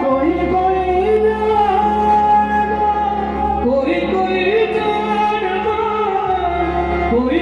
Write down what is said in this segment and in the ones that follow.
Oh, कोई जान कोई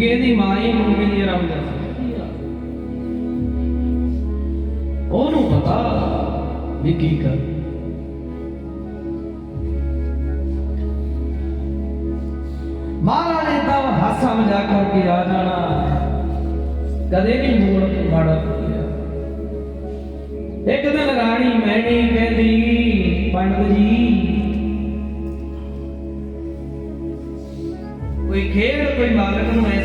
ਗੁੰਗੇ ਦੀ ਮਾਈ ਗੁੰਗੇ ਦੀ ਰਮਜ਼ਾਂ ਉਹਨੂੰ ਪਤਾ ਵੀ ਕੀ ਕਰ। ਮਹਾਰਾਜ ਨੇ ਤਾਂ ਹਾਸਾ ਮਜ਼ਾਕ ਕਰਕੇ ਆ ਜਾਣਾ। ਕਦੇ ਵੀ ਮੂਡ ਮਾੜਾ ਇੱਕ ਦਿਨ ਰਾਣੀ ਮੈਣੀ ਕਹਿੰਦੀ, ਪੰਡਤ ਜੀ, ਕੋਈ ਖੇਡ, ਕੋਈ ਮਾਲਕ ਨੂੰ ਐਸੀ